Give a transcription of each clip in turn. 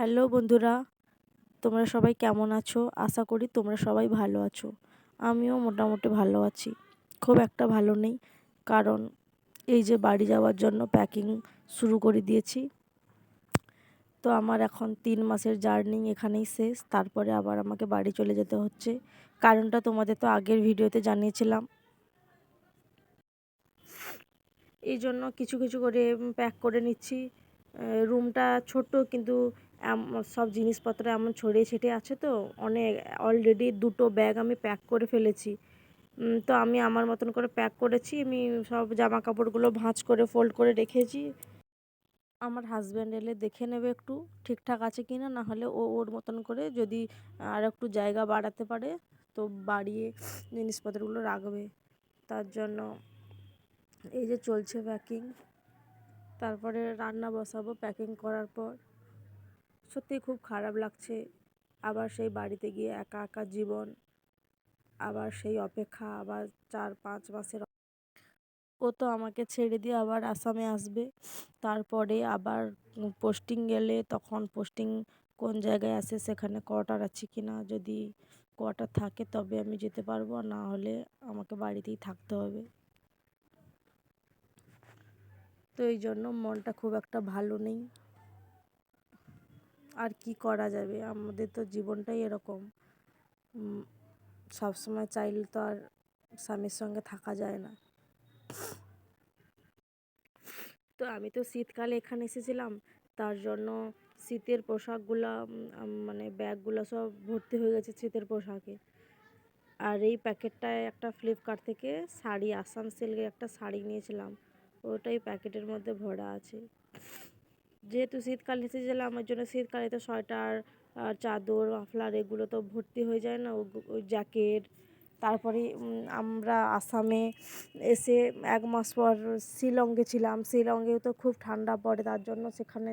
Hello বন্ধুরা, তোমরা সবাই কেমন আছো? আশা করি তোমরা সবাই ভালো আছো। আমিও মোটামুটি ভালো আছি। খুব একটা ভালো নেই, কারণ এই যে বাড়ি যাওয়ার জন্য প্যাকিং শুরু করে দিয়েছি। তো আমার এখন তিন মাসের জার্নি এখানেই শেষ, তারপরে আবার আমাকে বাড়ি চলে যেতে হচ্ছে। কারণটা তোমাদের তো আগের ভিডিওতে জানিয়েছিলাম। এই জন্য কিছু কিছু করে প্যাক করে নিচ্ছি। রুমটা ছোট কিন্তু সব জিনিসপত্র এমন ছড়িয়ে ছিটিয়ে আছে তো, অনেক অলরেডি দুটো ব্যাগ আমি প্যাক করে ফেলেছি। তো আমি আমার মতন করে প্যাক করেছি, আমি সব জামা কাপড়গুলো ভাঁজ করে ফোল্ড করে রেখেছি। আমার হাজব্যান্ড এলে দেখে নেবে একটু, ঠিকঠাক আছে কি না নাহলে ও ওর মতন করে যদি আর একটু জায়গা বাড়াতে পারে, তো বাড়িয়ে জিনিসপত্রগুলো রাখবে। তার জন্য এই যে চলছে প্যাকিং তারপরে রান্না বসাবো প্যাকিং করার পর। সত্যি খুব খারাপ লাগছে। আবার সেই বাড়িতে গিয়ে একা একা জীবন, আবার সেই অপেক্ষা, আবার চার পাঁচ মাসের ও তো আমাকে ছেড়ে দিয়ে আবার আসামে আসবে। তারপরে আবার পোস্টিং গেলে তখন পোস্টিং কোন জায়গায় আসে সেখানে কোয়ার্টার আছে কি না যদি কোয়ার্টার থাকে তবে আমি যেতে পারব না হলে আমাকে বাড়িতেই থাকতে হবে। তো এই জন্য মনটা খুব একটা ভালো নেই। আর কি করা যাবে? আমাদের তো জীবনটাই এরকম। সবসময় চাইলে তো আর স্বামীর সঙ্গে থাকা যায় না। তো আমি তো শীতকালে এখানে এসেছিলাম। তার জন্য শীতের পোশাকগুলো মানে ব্যাগগুলো সব ভর্তি হয়ে গেছে শীতের পোশাকে। আর এই প্যাকেটটায় একটা ফ্লিপকার্ট থেকে শাড়ি আসাম সিল্কের একটা শাড়ি নিয়েছিলাম। ওটাই প্যাকেটের মধ্যে ভরা আছে। যেহেতু শীতকাল এসেছিল আমার জন্য শীতকালে তো সোয়েটার আর চাদর, মাফলার এগুলো তো ভর্তি হয়ে যায় না ওই জ্যাকেট। তারপরে আমরা আসামে এসে এক মাস পর শিলংয়ে ছিলাম। শিলংয়ে তো খুব ঠান্ডা পড়ে, তার জন্য সেখানে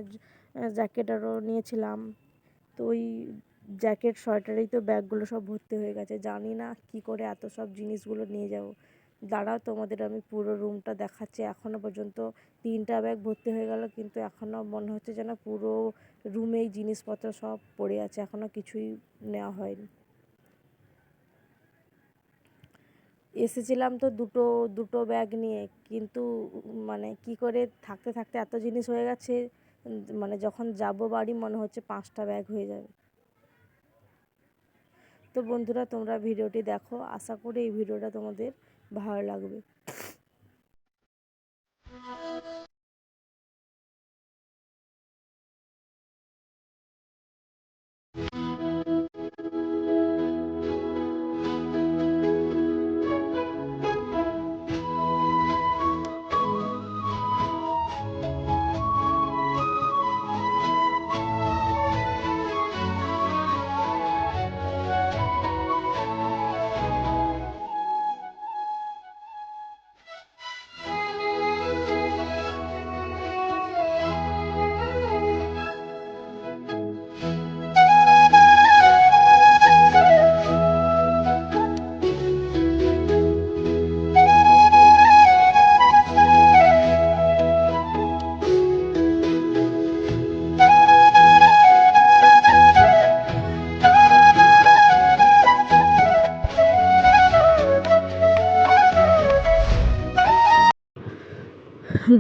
জ্যাকেট আরও নিয়েছিলাম। তো ওই জ্যাকেট, সোয়েটারেই তো ব্যাগগুলো সব ভর্তি হয়ে গেছে। জানি না কী করে এত সব জিনিসগুলো নিয়ে যাব। দাঁড়াও তোমাদের আমি পুরো রুমটা দেখাচ্ছি। এখনও পর্যন্ত তিনটা ব্যাগ ভর্তি হয়ে গেল, কিন্তু এখনও মনে হচ্ছে যেন পুরো রুমেই জিনিসপত্র সব পড়ে আছে এখনও কিছুই নেওয়া হয়নি। এসেছিলাম তো দুটো দুটো ব্যাগ নিয়ে, কিন্তু মানে কি করে থাকতে থাকতে এত জিনিস হয়ে গেছে মানে যখন যাব বাড়ি মনে হচ্ছে পাঁচটা ব্যাগ হয়ে যাবে। তো বন্ধুরা তোমরা ভিডিওটি দেখো, আশা করি এই ভিডিওটা তোমাদের ভালো লাগবে।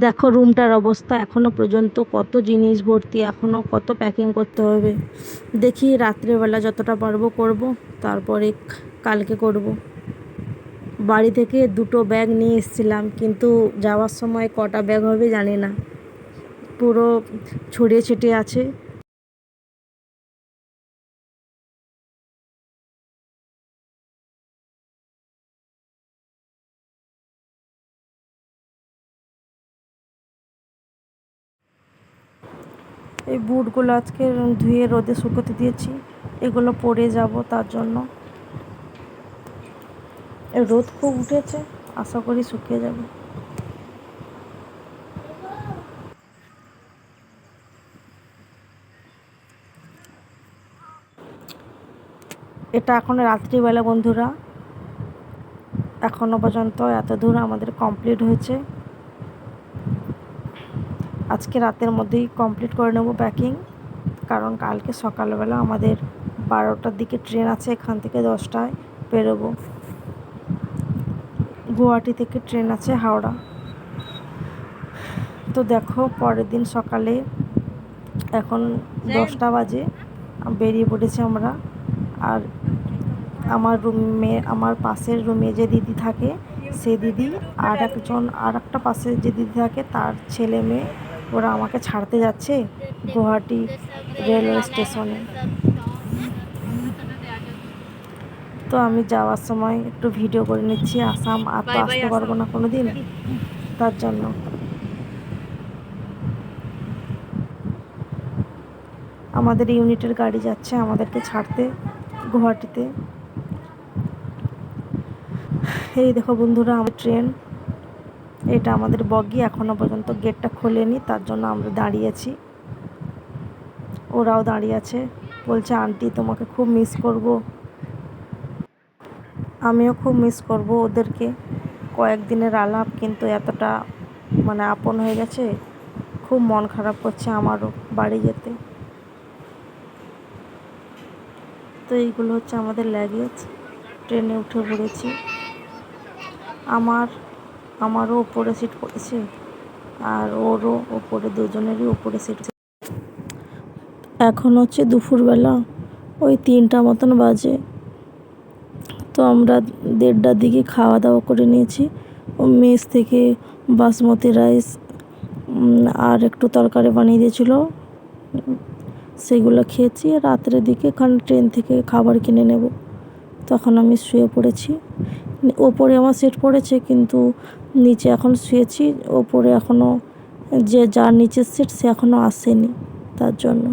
দেখো রুমটার অবস্থা এখনও পর্যন্ত কত জিনিস ভর্তি এখনও কত প্যাকিং করতে হবে। দেখি রাত্রেবেলা যতটা পারব করব, তারপরে কালকে করব। বাড়ি থেকে দুটো ব্যাগ নিয়ে এসেছিলাম, কিন্তু যাওয়ার সময় কটা ব্যাগ হবে জানি না। পুরো ছড়িয়ে ছিটিয়ে আছে। এই বুটগুলো আজকে ধুয়ে রোদে শুকোতে দিয়েছি। এগুলো পরে যাব তার জন্য। রোদ খুব উঠেছে, আশা করি শুকিয়ে যাবে। এটা এখন রাত্রিবেলা বন্ধুরা। এখনও পর্যন্ত এত দূর আমাদের কমপ্লিট হয়েছে। আজকে রাতের মধ্যেই কমপ্লিট করে নেব প্যাকিং কারণ কালকে সকালবেলা আমাদের বারোটার দিকে ট্রেন আছে এখান থেকে দশটায় বেরোবো। গুয়াহাটি থেকে ট্রেন আছে হাওড়া। তো দেখো পরের দিন সকালে এখন দশটা বাজে বেরিয়ে পড়েছি আমরা। আর আমার রুমে আমার পাশের রুমে যে দিদি থাকে সে দিদি আর একজন আর একটা পাশে যে দিদি থাকে তার ছেলে মেয়ে ওরা আমাকে ছাড়তে যাচ্ছে গুয়াহাটি রেলওয়ে স্টেশনে। তো আমি যাওয়ার সময় একটু ভিডিও করে নিচ্ছি আসাম আর তো আসতে পারব না কোনো দিন তার জন্য। আমাদের ইউনিটের গাড়ি যাচ্ছে আমাদেরকে ছাড়তে গুয়াহাটিতে। এই দেখো বন্ধুরা আমার ট্রেন এটা আমাদের বগি, এখনও পর্যন্ত গেটটা খোলেনি, তার জন্য আমরা দাঁড়িয়েছি ওরাও দাঁড়িয়ে আছে, বলছে, আন্টি, তোমাকে খুব মিস করব। আমিও খুব মিস করব ওদেরকে। কয়েকদিনের আলাপ, কিন্তু এতটা মানে আপন হয়ে গেছে, খুব মন খারাপ করছে আমারও বাড়ি যেতে। তো এইগুলো হচ্ছে আমাদের লাগেজ ট্রেনে উঠে পড়েছি। আমার আমারও ওপরে সিট পড়েছে আর ওরও ওপরে দুজনেরই ওপরে সিট এখন হচ্ছে দুপুরবেলা, ওই তিনটা মতন বাজে। তো আমরা দেড়টার দিকে খাওয়া দাওয়া করে নিয়েছি। ও মেস থেকে বাসমতি রাইস আর একটু তরকারি বানিয়ে দিয়েছিল। সেগুলো খেয়েছি, রাত্রের দিকে কারণ ট্রেন থেকে খাবার কিনে নেব। তখন আমি শুয়ে পড়েছি। ওপরে আমার সিট পড়েছে, কিন্তু নিচে এখন শুয়েছি ওপরে এখনও যে যার নিচের সিট সে এখনও আসেনি তার জন্য।